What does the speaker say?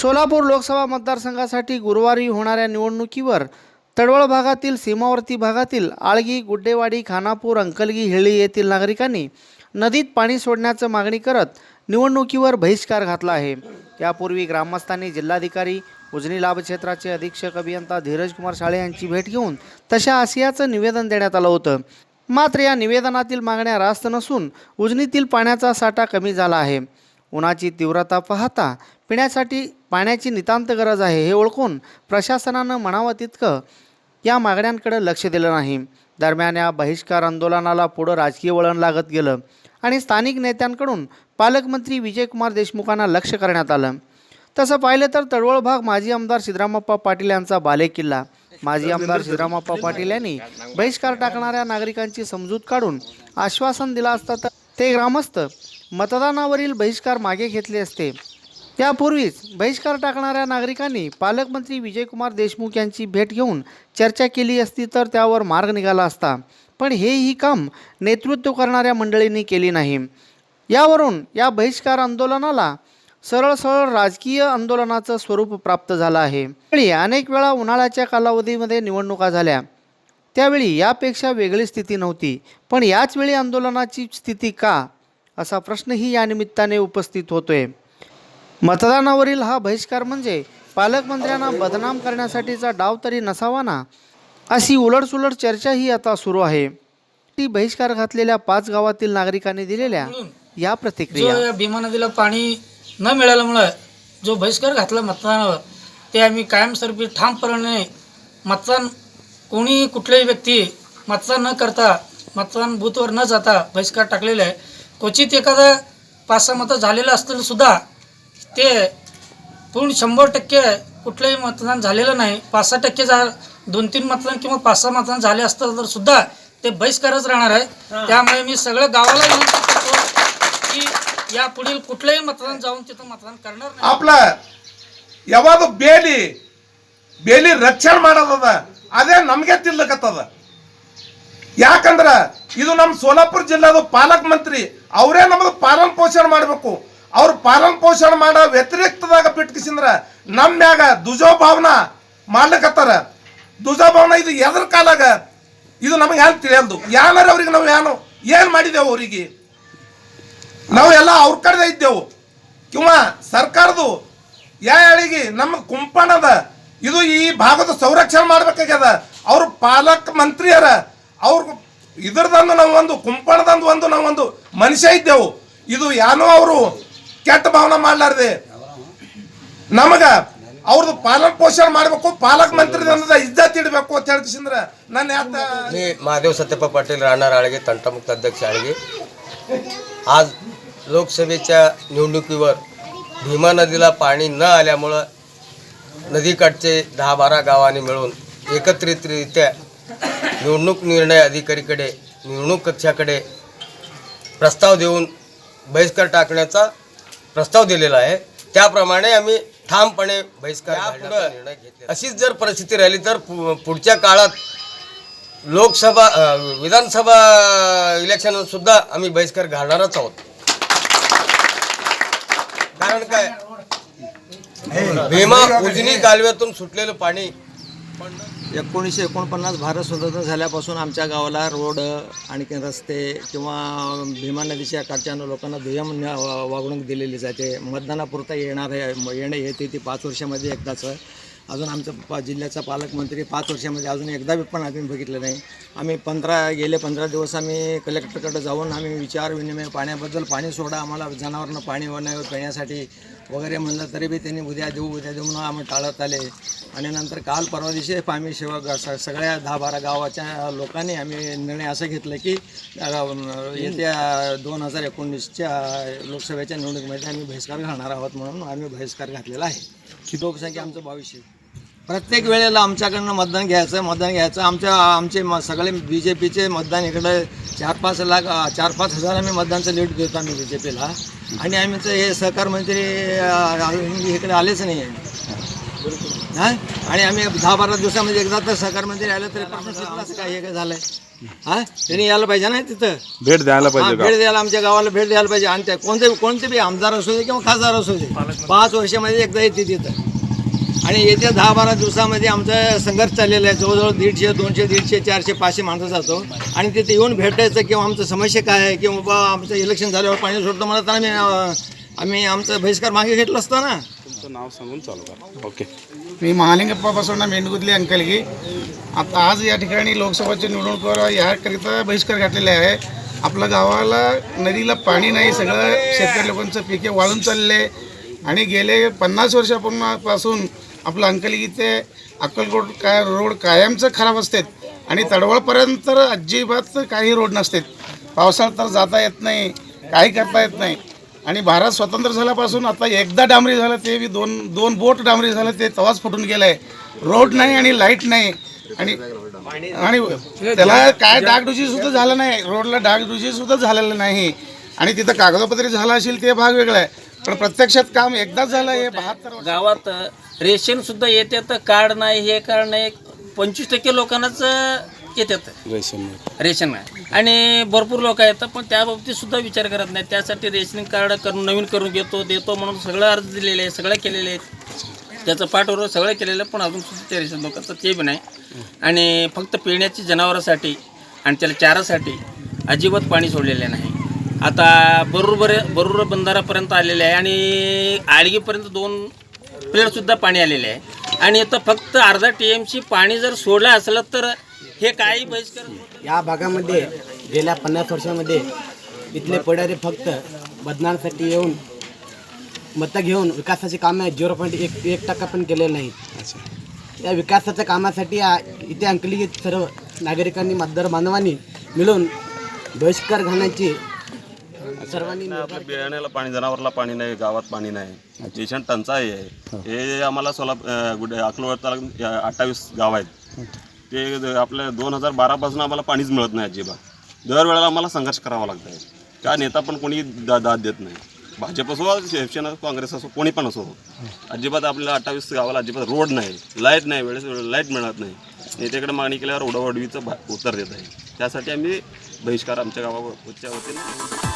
सोलापूर लोकसभा मतदारसंघासाठी गुरुवारी होणाऱ्या निवडणुकीवर तडवळ भागातील सीमावर्ती भागातील आळगी गुड्डेवाडी खानापूर अंकलगी हेळी येथील नागरिकांनी नदीत पाणी सोडण्याचं मागणी करत निवडणुकीवर बहिष्कार घातला आहे. यापूर्वी ग्रामस्थांनी जिल्हाधिकारी उजनी लाभ क्षेत्राचे अधीक्षक अभियंता धीरज कुमार शाळे यांची भेट घेऊन तशा आशयाचं निवेदन देण्यात आलं होतं. मात्र या निवेदनातील मागण्या रास्त नसून उजनीतील पाण्याचा साठा कमी झाला आहे. उन्हाची तीव्रता पाहता पिण्यासाठी पाण्याची नितांत गरज आहे हे ओळखून प्रशासनानं म्हणावं तितकं या मागण्यांकडे लक्ष दिलं नाही. दरम्यान या बहिष्कार आंदोलनाला पुढं राजकीय वळण लागत गेलं आणि स्थानिक नेत्यांकडून पालकमंत्री विजयकुमार देशमुखांना लक्ष करण्यात आलं. तसं पाहिलं तर तळवळ भाग माजी आमदार सिद्धरामप्पा पाटील यांचा बालेकिल्ला. माजी आमदार सिद्धरामप्पा पाटील यांनी बहिष्कार टाकणाऱ्या नागरिकांची समजूत काढून आश्वासन दिलं असतं तर ते ग्रामस्थ मतदानावरील बहिष्कार मागे घेतले असते. त्यापूर्वीच बहिष्कार टाकणाऱ्या नागरिकांनी पालकमंत्री विजयकुमार देशमुख यांची भेट घेऊन चर्चा केली असती तर त्यावर मार्ग निघाला असता. पण हेही काम नेतृत्व करणाऱ्या मंडळींनी केली नाही. यावरून या बहिष्कार आंदोलनाला सरळ सरळ राजकीय आंदोलनाचं स्वरूप प्राप्त झालं आहे. त्यावेळी अनेक वेळा उन्हाळ्याच्या कालावधीमध्ये निवडणुका झाल्या. त्यावेळी यापेक्षा वेगळी स्थिती नव्हती. पण याच वेळी आंदोलनाची स्थिती का? असा प्रश्नही या निमित्ताने उपस्थित होतोय. मतदानावरील हा बहिष्कार म्हणजे पालकमंत्र्यांना बदनाम करण्यासाठीचा डाव तरी नसावा ना अशी उलटसुलट चर्चाही आता सुरू आहे. ती बहिष्कार घातलेल्या पाच गावातील नागरिकांनी दिलेल्या या जो प्रतिक्रिया. या भीमा नदीला पाणी न मिळाल्यामुळं जो बहिष्कार घातला मतदानावर ते आम्ही कायमस्वरूपी ठामपणे मतदान कोणी कुठल्याही व्यक्ती मतदान न करता मतदान बूथवर न जाता बहिष्कार टाकलेला आहे. क्वचित एखादा पाच सहा मतं झालेलं असतील सुद्धा ते पूर्ण शंभर टक्के कुठलंही मतदान झालेलं नाही. पाच सहा टक्के जा दोन तीन मतदान किंवा पाच सहा मतदान झाले असतं तर सुद्धा ते बहिष्कारच राहणार आहे. त्यामुळे मी सगळं गावाला विनंती करतो की या पुढील कुठलंही मतदान जाऊन तिथं मतदान करणार नाही. आपला ಯಾವಾಗ ಬೇಲಿ ಬೇಲಿ ರಕ್ಷಣೆ ಮಾಡೋದದ ಅದೇ ನಮಗೆ ತಿಲ್ಲಕತ್ತದ ಯಾಕಂದ್ರ ಇದು ನಮ್ಮ ಸೋಲಾಪುರ ಜಿಲ್ಲಾದ ಪಾಲಕ ಮಂತ್ರಿ ಅವರೇ ನಮ್ದು ಪಾಲನ್ ಪೋಷಣೆ ಮಾಡಬೇಕು ಅವ್ರು ಪಾಲನ್ ಪೋಷಣ ಮಾಡೋ ವ್ಯತಿರಿಕ್ತದಾಗ ಬಿಟ್ಕಿಸಿಂದ್ರ ನಮ್ಮ ಮ್ಯಾಗ ದುಜೋಭಾವನ ಮಾಡ್ಲಿಕ್ಕತ್ತಾರ ದುಜೋಭಾವನ ಇದು ಎದ್ರ ಕಾಲಾಗ ಇದು ನಮಗೆ ಯಾರು ತಿಳಿಯಲ್ದು. ಯಾರ ಅವ್ರಿಗೆ ನಾವು ಏನು ಏನು ಮಾಡಿದೆವು ಅವರಿಗೆ? ನಾವು ಎಲ್ಲ ಅವ್ರ ಕಡೆ ಇದ್ದೆವು. ಕಿವ ಸರ್ಕಾರದು ಯಾ ಹೇಳಿಗೆ ನಮ್ಮ ಕುಂಪಣದ ಇದು ಈ ಭಾಗದ ಸಂರಕ್ಷಣೆ ಮಾಡ್ಬೇಕಾಗ್ಯದ. ಅವ್ರ ಪಾಲಕ್ ಮಂತ್ರಿಯರ ಅವ್ರ ಇದ್ರದಂದು ನಾವು ಒಂದು ಕುಂಪಣದಂದು ಒಂದು ನಾವು ಒಂದು ಮನುಷ್ಯ ಇದ್ದೆವು. ಇದು ಯಾನೋ ಅವರು ಕೆಟ್ಟ ಭಾವನೆ ಮಾಡ್ಲಾರ್ದೆ ನಮಗ ಅವ್ರದ್ದು ಪಾಲನ್ ಪೋಷಣೆ ಮಾಡ್ಬೇಕು ಪಾಲಕ್ ಮಂತ್ರಿ ಇಜ್ಜತ್ ಇಡಬೇಕು ಅಂತ ಹೇಳ್ಕಿಸಿಂದ್ರ ನನ್ನ ಯಾತ मी महादेव सत्यप्पा पाटील राहणार आळगे तंटामुक्त अध्यक्ष आळगे आज लोकसभेच्या निवडणुकीवर भीमा नदीला पाणी न आल्यामुळं नदीकाठचे दहा बारा गावांनी मिळून एकत्रितरित्या निवडणूक निर्णय अधिकारीकडे निवडणूक कक्षाकडे प्रस्ताव देऊन बहिष्कार टाकण्याचा प्रस्ताव दिलेला आहे. त्याप्रमाणे आम्ही ठामपणे बहिष्कार घालण्याचा निर्णय घेतला अशीच जर परिस्थिती राहिली तर पु- पुढच्या काळात लोकसभा विधानसभा इलेक्शन सुद्धा आम्ही बहिष्कार घालणारच आहोत. कारण काय? भीमा उजनी कालव्यातून सुटलेलं पाणी एकोणीसशे एकोणपन्नास भारत स्वतंत्र झाल्यापासून आमच्या गावाला रोड आणखी रस्ते किंवा भीमा नदीच्या काठच्या लोकांना दुय्यम वा- वागणूक दिलेली जाते. मतदानापुरता येणार आहे येणं येते ती पाच वर्षामध्ये एकदाच. अजून आमचं पा जिल्ह्याचा पालकमंत्री पाच वर्षामध्ये अजून एकदा पण आम्ही बघितलं नाही. आम्ही पंधरा गेले पंधरा दिवस आम्ही कलेक्टरकडे जाऊन आम्ही विचार विनिमय पाण्याबद्दल पाणी सोडा आम्हाला जनावरांना पाणी वनावर पिण्यासाठी वगैरे म्हणलं तरी बी त्यांनी उद्या देऊ उद्या देऊ म्हणून आम्ही टाळत आले. आणि नंतर काल परवा दिवशी आम्ही सेवा स- सगळ्या दहा बारा गावाच्या लोकांनी आम्ही निर्णय असं घेतलं की येत्या दोन हजार एकोणीसच्या लोकसभेच्या निवडणुकीमध्ये आम्ही बहिष्कार घालणार आहोत म्हणून आम्ही बहिष्कार घातलेला आहे. लोकसंख्या आमचं बावीसशे. प्रत्येक वेळेला आमच्याकडनं मतदान घ्यायचं मतदान घ्यायचं. आमच्या आमचे म सगळे बी जे पीचे मतदान इकडे चार पाच लाख चार पाच हजार आम्ही मतदानचं लीड देतो आम्ही बी जे पीला आणि आम्ही हे सहकार मंत्री इकडे आलेच नाही हां? आणि आम्ही दहा बारा दिवसामध्ये एकदा तर सहकार मंत्री आलं तरी प्रश्न काय हे काय झालंय? हां? त्यांनी यायला पाहिजे ना तिथं? भेट द्यायला हां, पाहिजे भेट द्यायला आमच्या गावाला भेट द्यायला पाहिजे. आणि त्या कोणते कोणते बी आमदार असू दे किंवा खासदार असू दे. पाच वर्षामध्ये एकदा येते तिथं. आणि येत्या दहा बारा दिवसामध्ये आमचा संघर्ष चाललेला आहे. जवळजवळ दीडशे दोनशे दीडशे चारशे पाचशे माणसं जातो. आणि तिथे येऊन भेटायचं किंवा आमचं समस्या काय आहे किंवा बाबा आमचं इलेक्शन झाल्यावर पाणी सोडतो मला तर आम्ही आम्ही आमचं बहिष्कार मागे घेतलं असतं ना. तुमचं नाव सांगून चालू करा. ओके मी महालिंगप्पा बसवणार मेंढगुतली अंकलगी. आता आज या ठिकाणी लोकसभेच्या निवडणुकीवर याकरिता बहिष्कार घातलेला आहे. आपल्या गावाला नदीला पाणी नाही सगळं शेतकरी लोकांचं पिके वाळून चालले. आणि गेले पन्नास वर्षापासून आपलं अंकलगी ते अक्कलकोट काय रोड कायमचं खराब असतात आणि तडवळपर्यंत तर अजिबात काही रोड नसतात. पावसाळ्यात तर जाता येत नाही काही करता येत नाही. आणि भारत स्वतंत्र झाल्यापासून आता एकदा डांबरी झालं ते बी दोन दोन बोट डांबरी झालं ते तवाच फुटून गेलं आहे रोड नाही आणि लाइट नाही. आणि आणि त्याला काय डागडुजी सुद्धा झालं नाही. रोडला डागडुजी सुद्धा झालेलं नाही. आणि तिथं कागदोपत्री झालं असेल ते भाग वेगळा आहे. पण प्रत्यक्षात काम एकदाच झालं हे बहात्तर गावात रेशन सुद्धा येते तर कार्ड नाही हे कार्ड नाही. पंचवीस टक्के लोकांनाच येतात. रेशन रेशन नाही. आणि भरपूर लोक येतात पण त्या बाबतीत सुद्धा विचार करत नाही त्यासाठी रेशनिंग कार्ड करून नवीन करून घेतो देतो म्हणून सगळं अर्ज दिलेले आहे सगळं केलेले आहेत. त्याचं पाठवर सगळं केलेलं आहे, पण अजून सुद्धा ते रेशन लोकांचं ते बी नाही. आणि फक्त पिण्याची जनावरांसाठी आणि त्याला चारासाठी अजिबात पाणी सोडलेले नाही. आता बरोबर बरोबर बंधारापर्यंत आलेले आहे आणि आळगीपर्यंत दोन प्लेटसुद्धा पाणी आलेले आहे. आणि इथं फक्त अर्धा टी एम सी पाणी जर सोडलं असलं तर हे काही बहिष्कार या भागामध्ये गेल्या पन्नास वर्षामध्ये इथले पुढारी फक्त बदनांसाठी येऊन मतं घेऊन विकासाची कामे झिरो पॉईंट एक एक टक्का पण केलेलं नाही. या विकासाच्या कामासाठी आ- इथे अंकली सर्व नागरिकांनी मतदार बांधवांनी मिळून बहिष्कार घालण्याची सर्वांनी आपल्या बियाण्याला पाणी जनावरला पाणी नाही गावात पाणी नाही. भीषण टंचाई आहे. हे. आम्हाला सोलापूर गुडे अकलूर तालुक्यात अठ्ठावीस गाव आहेत. ते आपल्या दोन हजार बारापासून आम्हाला पाणीच मिळत नाही अजिबात. दरवेळेला आम्हाला संघर्ष करावा लागत आहे त्या नेता पण कोणी दा दाद देत नाही. भाजप असो शिवसेना काँग्रेस असो कोणी पण असो. अजिबात आपल्याला अठ्ठावीस गावाला अजिबात रोड नाही. लाइट नाही वेळेस लाइट मिळत नाही. नेत्याकडे मागणी केल्यावर उडवडवीचं भा- उत्तर देत आहे. त्यासाठी आम्ही बहिष्कार आमच्या गावाच्या वतीने